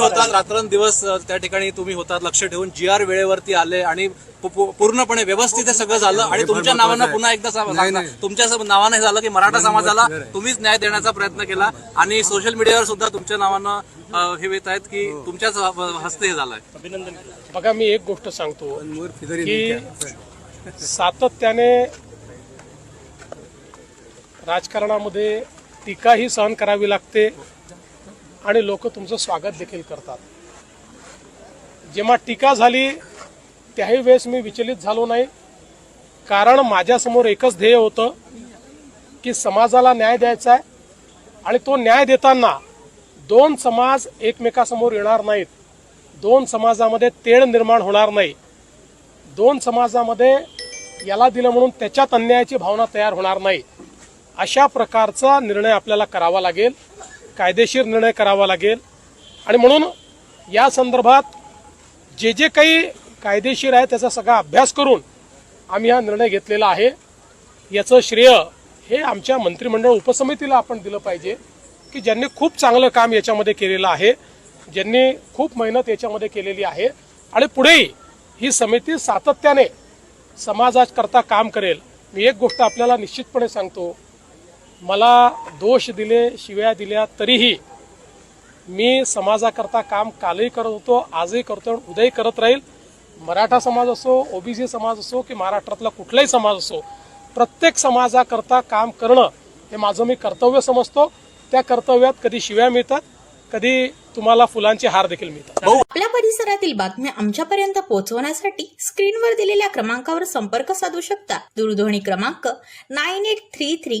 होतात रात्रंदिवस त्या ठिकाणी तुम्ही होतात लक्ष ठेवून जी आर वेळेवरती आले आणि पूर्णपणे व्यवस्थित हे सगळं झालं आणि तुमच्या नावानं पुन्हा एकदा तुमच्या नावानं हे झालं की मराठा समाजाला तुम्हीच न्याय देण्याचा प्रयत्न केला आणि सोशल मीडियावर सुद्धा तुमच्या नावानं हे येत आहेत की तुमच्याच हस्ते हे झालंय. बघा मी एक गोष्ट सांगतो. की सातत्याने राजकारणामध्ये टीकाही सहन करावी लागते. आणि लोक तुमचं स्वागत देखील करतात. जेव्हा टीका झाली त्याही वेळेस मी विचलित झालो नाही. कारण माझ्यासमोर एकच ध्येय होतं की समाजाला न्याय द्यायचा आहे. आणि तो न्याय देताना दोन समाज एकमेकासमोर येणार नाहीत. दोन समाजामध्ये तेढ निर्माण होणार नाही. दोन समाजामध्ये याला दिलं म्हणून त्याच्यात अन्यायाची भावना तयार होणार नाही. अशा प्रकारचा निर्णय आपल्याला करावा लागेल. कायदेशीर निर्णय करावा लागेल. आणि म्हणून या संदर्भात जे जे काही कायदेशीर आहे त्याचा सगळा अभ्यास करून आम्ही हा निर्णय घेतलेला आहे. याचं श्रेय हे आमच्या मंत्रिमंडळ उपसमितीला आपण दिलं पाहिजे की ज्यांनी खूप चांगलं काम याच्यामध्ये केलेलं आहे ज्यांनी खूप मेहनत याच्यामध्ये केलेली आहे. आणि पुढेही ही समिती सातत्याने समाजाकरता काम करेल. मी एक गोष्ट आपल्याला निश्चितपणे सांगतो मला दोष दिले शिव्या दिल्या तरीही मी समाजाकरता काम कालही करत होतो आजही करतो आणि उद्याही करत राहील. मराठा समाज असो ओबीसी समाज असो की महाराष्ट्रातला कुठलाही समाज असो प्रत्येक समाजाकरता काम करणं हे माझं मी कर्तव्य समजतो. त्या कर्तव्यात कधी शिव्या मिळतात कधी तुम्हाला फुलांचे हार देखील मिळतात. आपल्या परिसरातील बातम्या आमच्यापर्यंत पोहोचवण्यासाठी स्क्रीनवर दिलेल्या क्रमांकावर संपर्क साधू शकता. दूरध्वनी क्रमांक nine eight three three